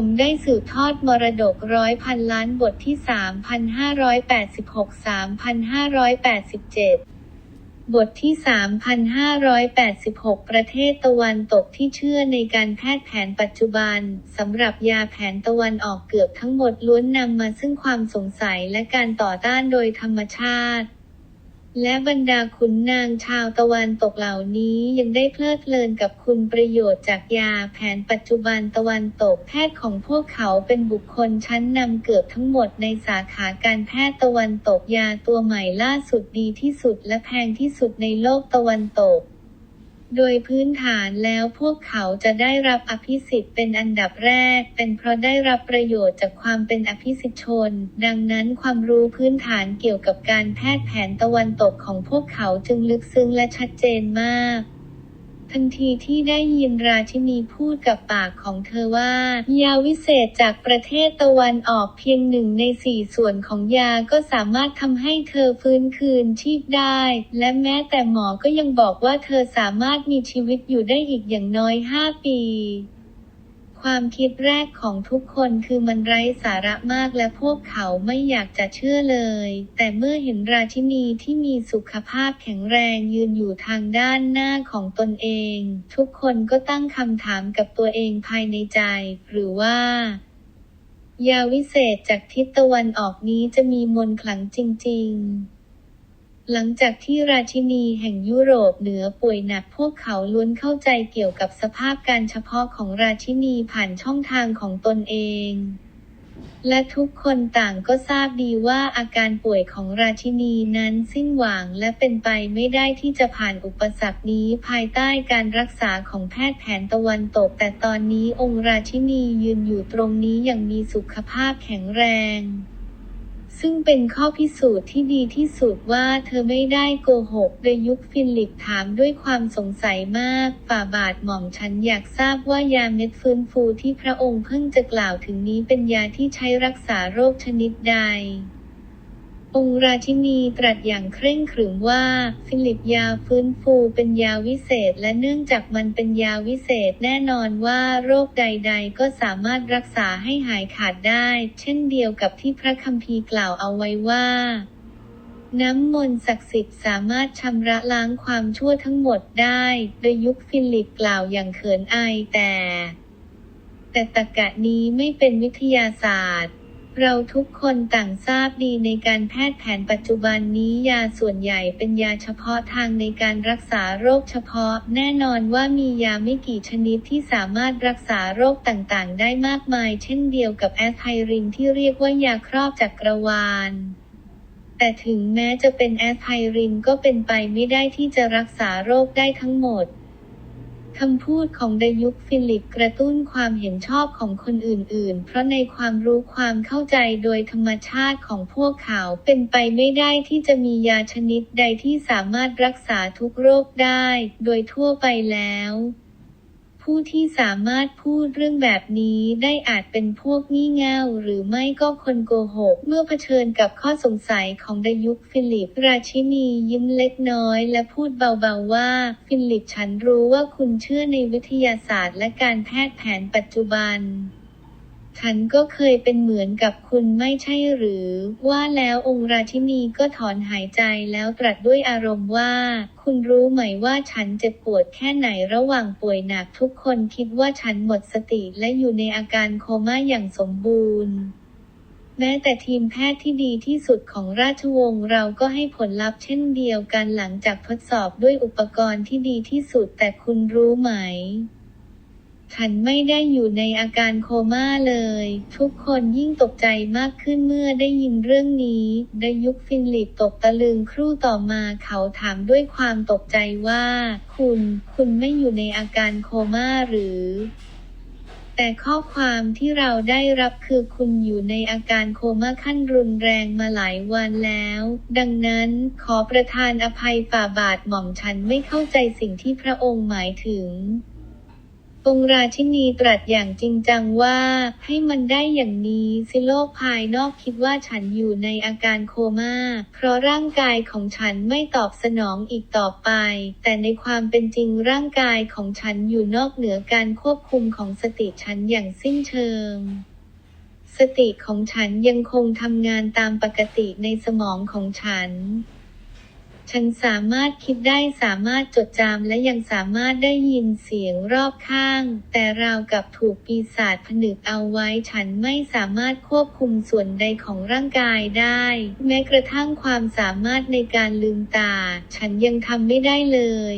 ผมได้สืบทอดมรดกร้อยพันล้านบทที่ 3,586-3,587 บทที่ 3,586 ประเทศตะวันตกที่เชื่อในการแพทย์แผนปัจจุบันสำหรับยาแผนตะวันออกเกือบทั้งหมดล้วนนำมาซึ่งความสงสัยและการต่อต้านโดยธรรมชาติ และบรรดาขุนนางชาวตะวันตกเหล่านี้ยังได้เพลิดเพลินกับคุณประโยชน์จากยาแผนปัจจุบันตะวันตกแพทย์ของพวกเขาเป็นบุคคลชั้นนำเกือบทั้งหมดในสาขาการแพทย์ตะวันตกยาตัวใหม่ล่าสุดดีที่สุดและแพงที่สุดในโลกตะวันตก โดยพื้นฐานแล้วพวกเขาจะได้รับอภิสิทธิ์เป็นอันดับแรก เป็นเพราะได้รับประโยชน์จากความเป็นอภิสิทธิชน ดังนั้นความรู้พื้นฐานเกี่ยวกับการแพทย์แผนตะวันตกของพวกเขาจึงลึกซึ้งและชัดเจนมาก ทันทีที่ได้ยินราชินีพูดกับปากของเธอว่า ยาวิเศษจากประเทศตะวันออกเพียงหนึ่งในสี่ส่วนของยาก็สามารถทำให้เธอฟื้นคืนชีพได้ และแม้แต่หมอก็ยังบอกว่าเธอสามารถมีชีวิตอยู่ได้อีกอย่างน้อยห้าปี ความคิดแรกของทุกคนคือมันไร้สาระมากและพวกเขาไม่อยากจะเชื่อเลย แต่เมื่อเห็นราชินีที่มีสุขภาพแข็งแรงยืนอยู่ทางด้านหน้าของตนเอง ทุกคนก็ตั้งคำถามกับตัวเองภายในใจ หรือว่ายาวิเศษจากทิศตะวันออกนี้จะมีมนต์ขลังจริง ๆ หลังจากที่ราชินีแห่งยุโรปเหนือป่วยหนักพวกเขาล้วนเข้าใจเกี่ยวกับสภาพการเฉพาะของราชินีผ่านช่องทางของตนเอง และทุกคนต่างก็ทราบดีว่าอาการป่วยของราชินีนั้นสิ้นหวังและเป็นไปไม่ได้ที่จะผ่านอุปสรรคนี้ภายใต้การรักษาของแพทย์แผนตะวันตก แต่ตอนนี้องค์ราชินียืนอยู่ตรงนี้อย่างมีสุขภาพแข็งแรง ซึ่งเป็นข้อพิสูจน์ที่ดีที่สุดว่าเธอไม่ได้โกหกโดยยุคฟินลิปถามด้วยความสงสัยมาก ฝ่าบาทหม่อมฉันอยากทราบว่ายาเม็ดฟื้นฟูที่พระองค์เพิ่งจะกล่าวถึงนี้เป็นยาที่ใช้รักษาโรคชนิดใด องค์ราชินีตรัสอย่างเคร่งขรึมว่า ฟิลิปยาฟื้นฟูเป็นยาวิเศษ และเนื่องจากมันเป็นยาวิเศษแน่นอนว่าโรคใด ๆ ก็สามารถรักษาให้หายขาดได้ เช่นเดียวกับที่พระคัมภีร์กล่าวเอาไว้ว่าน้ำมนต์ศักดิ์สิทธิ์สามารถชำระล้างความชั่วทั้งหมดได้ โดยยุคฟิลิปกล่าวอย่างเขินอายแต่ แต่ตรกะนี้ไม่เป็นวิทยาศาสตร์ เราทุกคนต่างทราบดีในการแพทย์แผนปัจจุบันนี้ยาส่วนใหญ่เป็นยาเฉพาะทางในการรักษาโรคเฉพาะ แน่นอนว่ามียาไม่กี่ชนิดที่สามารถรักษาโรคต่างๆ ได้มากมาย เช่นเดียวกับแอสไพรินที่เรียกว่ายาครอบจักรวาลแต่ถึงแม้จะเป็นแอสไพรินก็เป็นไปไม่ได้ที่จะรักษาโรคได้ทั้งหมด คำพูดของดยุคฟิลิปกระตุ้นความเห็นชอบของคนอื่นๆ เพราะในความรู้ความเข้าใจโดยธรรมชาติของพวกเขาเป็นไปไม่ได้ที่จะมียาชนิดใดที่สามารถรักษาทุกโรคได้ โดยทั่วไปแล้ว ผู้ที่สามารถพูดเรื่องแบบนี้ได้อาจเป็นพวกงี่เง่าหรือไม่ก็คนโกหก เมื่อเผชิญกับข้อสงสัยของดยุคฟิลิป ราชินียิ้มเล็กน้อย และพูดเบาๆว่า ฟิลิปฉันรู้ว่าคุณเชื่อในวิทยาศาสตร์และการแพทย์แผนปัจจุบัน ฉันก็เคยเป็นเหมือนกับคุณไม่ใช่หรือ ว่าแล้วองค์ราชินีก็ถอนหายใจแล้วตรัสด้วยอารมณ์ว่า คุณรู้ไหมว่าฉันเจ็บปวดแค่ไหนระหว่างป่วยหนักทุกคนคิดว่าฉันหมดสติและอยู่ในอาการโคม่าอย่างสมบูรณ์แม้แต่ทีมแพทย์ที่ดีที่สุดของราชวงศ์เราก็ให้ผลลัพธ์เช่นเดียวกันหลังจากทดสอบด้วยอุปกรณ์ที่ดีที่สุดแต่คุณรู้ไหม ฉันไม่ได้อยู่ในอาการโคม่าเลย ทุกคนยิ่งตกใจมากขึ้นเมื่อได้ยินเรื่องนี้ดยุคฟินลิปตกตะลึงครู่ต่อมาเขาถามด้วยความตกใจว่า คุณ คุณไม่อยู่ในอาการโคม่าหรือ แต่ข้อความที่เราได้รับคือคุณอยู่ในอาการโคม่าขั้นรุนแรงมาหลายวันแล้ว ดังนั้นขอประทานอภัยฝ่าบาทหม่อมฉันไม่เข้าใจสิ่งที่พระองค์หมายถึง องค์ราชินีตรัสอย่างจริงจังว่า ให้มันได้อย่างนี้สิโลกภายนอกคิดว่าฉันอยู่ในอาการโคม่า เพราะร่างกายของฉันไม่ตอบสนองอีกต่อไป แต่ในความเป็นจริงร่างกายของฉันอยู่นอกเหนือการควบคุมของสติฉันอย่างสิ้นเชิงสติของฉันยังคงทำงานตามปกติในสมองของฉัน ฉันสามารถคิดได้สามารถจดจำและยังสามารถได้ยินเสียงรอบข้าง แต่ราวกับถูกปีศาจผนึกเอาไว้ฉันไม่สามารถควบคุมส่วนใดของร่างกายได้ แม้กระทั่งความสามารถในการลืมตา ฉันยังทำไม่ได้เลย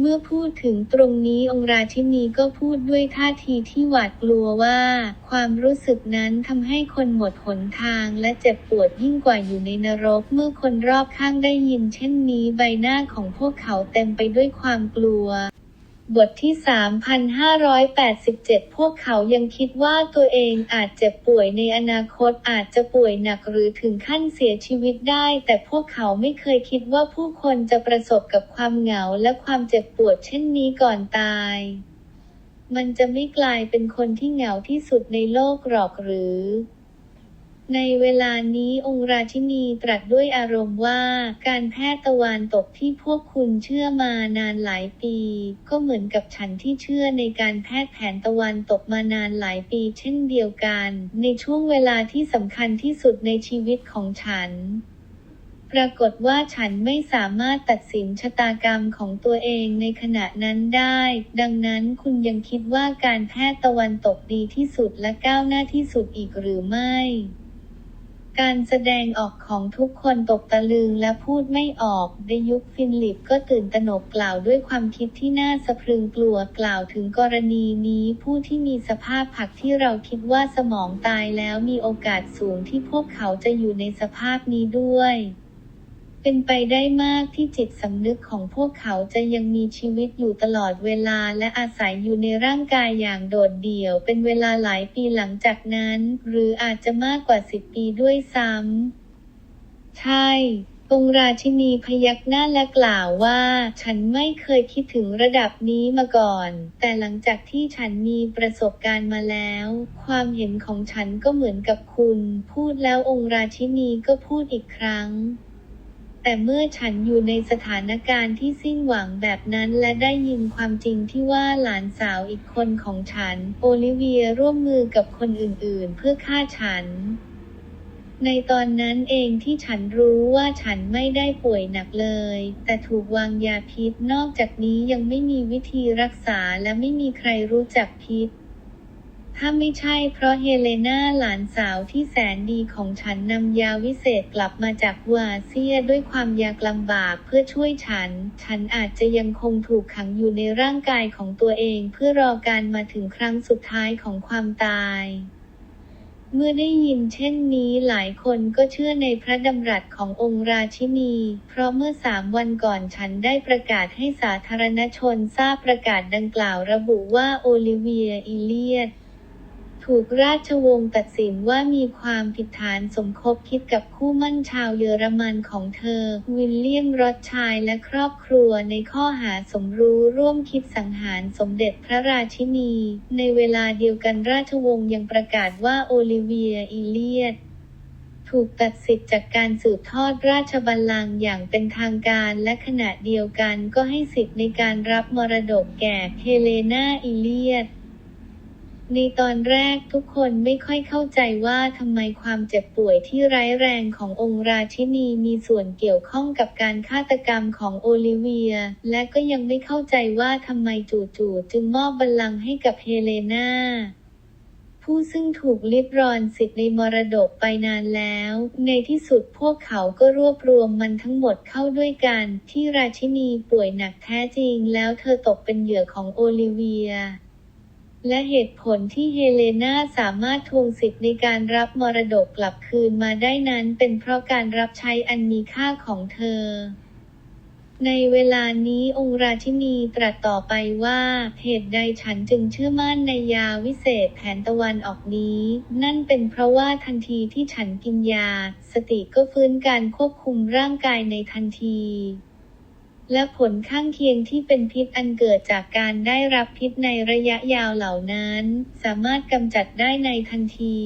เมื่อพูดถึงตรงนี้องราชินีก็พูดด้วยท่าทีที่หวาดกลัวว่า ความรู้สึกนั้นทำให้คนหมดหนทางและเจ็บปวดยิ่งกว่าอยู่ในนรก เมื่อคนรอบข้างได้ยินเช่นนี้ใบหน้าของพวกเขาเต็มไปด้วยความกลัว บทที่ 3,587 พวกเขายังคิดว่าตัวเองอาจเจ็บป่วยในอนาคตอาจจะป่วยหนักหรือถึงขั้นเสียชีวิตได้ แต่พวกเขาไม่เคยคิดว่าผู้คนจะประสบกับความเหงาและความเจ็บปวดเช่นนี้ก่อนตาย มันจะไม่กลายเป็นคนที่เหงาที่สุดในโลกหรอกหรือ ในเวลานี้องค์ราชินีตรัสด้วยอารมณ์ว่า การแพทย์ตะวันตกที่พวกคุณเชื่อมานานหลายปี ก็เหมือนกับฉันที่เชื่อในการแพทย์แผนตะวันตกมานานหลายปีเช่นเดียวกัน ในช่วงเวลาที่สำคัญที่สุดในชีวิตของฉันปรากฏว่าฉันไม่สามารถตัดสินชะตากรรมของตัวเองในขณะนั้นได้ ดังนั้นคุณยังคิดว่าการแพทย์ตะวันตกดีที่สุดและก้าวหน้าที่สุดอีกหรือไม่ การแสดงออกของทุกคนตกตะลึงและพูดไม่ออกในยุคฟินลิปก็ตื่นตระหนกกล่าวด้วยความคิดที่น่าสะพรึงกลัวกล่าวถึงกรณีนี้ผู้ที่มีสภาพผักที่เราคิดว่าสมองตายแล้วมีโอกาสสูงที่พวกเขาจะอยู่ในสภาพนี้ด้วย เป็นไปได้มากที่จิตสำนึกของพวกเขาจะยังมีชีวิตอยู่ตลอดเวลาและอาศัยอยู่ในร่างกายอย่างโดดเดี่ยว เป็นเวลาหลายปีหลังจากนั้น หรืออาจจะมากกว่าสิบปีด้วยซ้ำ ใช่องราชินีพยักหน้าและกล่าวว่า ฉันไม่เคยคิดถึงระดับนี้มาก่อน แต่หลังจากที่ฉันมีประสบการณ์มาแล้ว ความเห็นของฉันก็เหมือนกับคุณ พูดแล้วองราชินีก็พูดอีกครั้ง แต่เมื่อฉันอยู่ในสถานการณ์ที่สิ้นหวังแบบนั้นและได้ยินความจริงที่ว่าหลานสาวอีกคนของฉัน โอลิเวียร่วมมือกับคนอื่นๆ เพื่อฆ่าฉัน ในตอนนั้นเองที่ฉันรู้ว่าฉันไม่ได้ป่วยหนักเลย แต่ถูกวางยาพิษ นอกจากนี้ยังไม่มีวิธีรักษาและไม่มีใครรู้จักพิษ ถ้าไม่ใช่เพราะเฮเลนาหลานสาวที่แสนดีของฉันนำยาวิเศษกลับมาจากวาเซียด้วยความยากลำบากเพื่อช่วยฉัน ฉันอาจจะยังคงถูกขังอยู่ในร่างกายของตัวเองเพื่อรอการมาถึงครั้งสุดท้ายของความตายเมื่อได้ยินเช่นนี้หลายคนก็เชื่อในพระดำรัสขององค์ราชินี เพราะเมื่อสามวันก่อนฉันได้ประกาศให้สาธารณชนทราบประกาศดังกล่าวระบุว่าโอลิเวียอิเลียต ถูกราชวงศ์ตัดสินว่ามีความผิดฐานสมคบคิดกับคู่มั่นชาวเยอรมันของเธอ วิลเลียมรอดชัยและครอบครัวในข้อหาสมรู้ร่วมคิดสังหารสมเด็จพระราชินี ในเวลาเดียวกันราชวงศ์ยังประกาศว่าโอลิเวียอิเลียตถูกตัดสิทธิ์จากการสืบทอดราชบัลลังก์อย่างเป็นทางการและขณะเดียวกันก็ให้สิทธิ์ในการรับมรดกแก่เฮเลนาอิเลียต ในตอนแรกทุกคนไม่ค่อยเข้าใจว่าทำไมความเจ็บป่วยที่ร้ายแรงขององค์ราชินีมีส่วนเกี่ยวข้องกับการฆาตกรรมของโอลิเวีย และก็ยังไม่เข้าใจว่าทำไมจู่ๆจึงมอบบัลลังก์ให้กับเฮเลนาผู้ซึ่งถูกลิดรอนสิทธิ์ในมรดกไปนานแล้ว ในที่สุดพวกเขาก็รวบรวมมันทั้งหมดเข้าด้วยกัน ที่ราชินีป่วยหนักแท้จริงแล้วเธอตกเป็นเหยื่อของโอลิเวีย และเหตุผลที่เฮเลนาสามารถทวงสิทธิ์ในการรับมรดกกลับคืนมาได้นั้น เป็นเพราะการรับใช้อันมีค่าของเธอ ในเวลานี้องค์ราชินีตรัสต่อไปว่า เหตุใดฉันจึงเชื่อมั่นในยาวิเศษแผนตะวันออกนี้ นั่นเป็นเพราะว่าทันทีที่ฉันกินยา สติก็ฟื้นการควบคุมร่างกายในทันที และผลข้างเคียงที่เป็นพิษอันเกิดจากการได้รับพิษในระยะยาวเหล่านั้น สามารถกำจัดได้ในทันที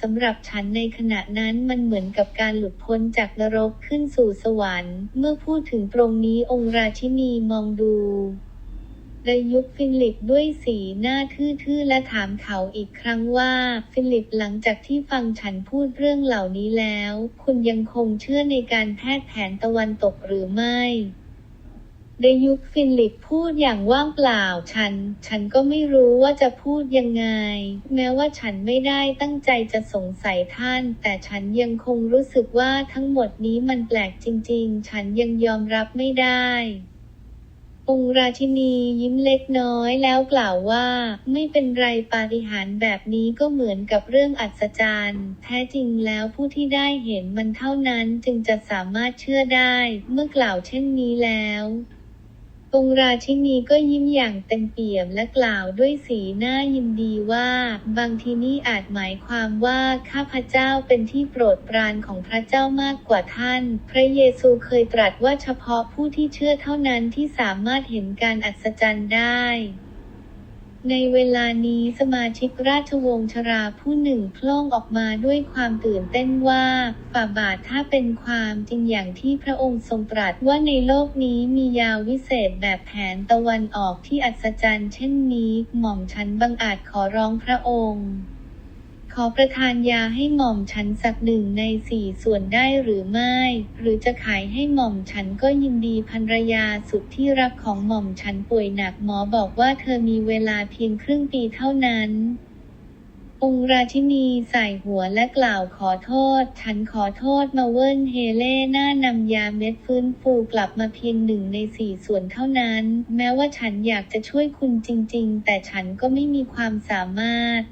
สำหรับฉันในขณะนั้นมันเหมือนกับการหลุดพ้นจากนรกขึ้นสู่สวรรค์ เมื่อพูดถึงตรงนี้องค์ราชินีมองดูระยุคฟิลิปด้วยสีหน้าทื่อๆ และถามเขาอีกครั้งว่า ฟิลิปหลังจากที่ฟังฉันพูดเรื่องเหล่านี้แล้ว คุณยังคงเชื่อในการแพทย์แผนตะวันตกหรือไม่ ดยุคฟินลิปพูดอย่างว่างเปล่า ฉัน ฉันก็ไม่รู้ว่าจะพูดยังไง แม้ว่าฉันไม่ได้ตั้งใจจะสงสัยท่าน แต่ฉันยังคงรู้สึกว่าทั้งหมดนี้มันแปลกจริง ๆ ฉันยังยอมรับไม่ได้องราชินียิ้มเล็กน้อยแล้วกล่าวว่า ไม่เป็นไรปาฏิหาริย์แบบนี้ก็เหมือนกับเรื่องอัศจรรย์ แท้จริงแล้วผู้ที่ได้เห็นมันเท่านั้นจึงจะสามารถเชื่อได้ เมื่อกล่าวเช่นนี้แล้ว องค์ราชินีก็ยิ้มอย่างเต็มเปี่ยมและกล่าวด้วยสีหน้ายินดีว่า บางทีนี่อาจหมายความว่าข้าพเจ้าเป็นที่โปรดปรานของพระเจ้ามากกว่าท่าน พระเยซูเคยตรัสว่าเฉพาะผู้ที่เชื่อเท่านั้นที่สามารถเห็นการอัศจรรย์ได้ ในเวลานี้สมาชิกราชวงศ์ชราผู้หนึ่งโพล่งออกมาด้วยความตื่นเต้นว่าฝ่าบาทถ้าเป็นความจริงอย่างที่พระองค์ทรงตรัสว่าในโลกนี้มียาวิเศษแบบแผนตะวันออกที่อัศจรรย์เช่นนี้ หม่อมฉันบังอาจขอร้องพระองค์ ขอประทานยาให้หม่อมฉันสักหนึ่งในสี่ส่วนได้หรือไม่ หรือจะขายให้หม่อมฉันก็ยินดีภรรยาสุดที่รักของหม่อมฉันป่วยหนักหมอบอกว่าเธอมีเวลาเพียงครึ่งปีเท่านั้นองค์ราชินีใส่หัวและกล่าวขอโทษ ฉันขอโทษมาเวิร์นเฮเล่หน้านำยาเม็ดฟื้นฟูกลับมาเพียงหนึ่งในสี่ส่วนเท่านั้น แม้ว่าฉันอยากจะช่วยคุณจริง ๆ แต่ฉันก็ไม่มีความสามารถ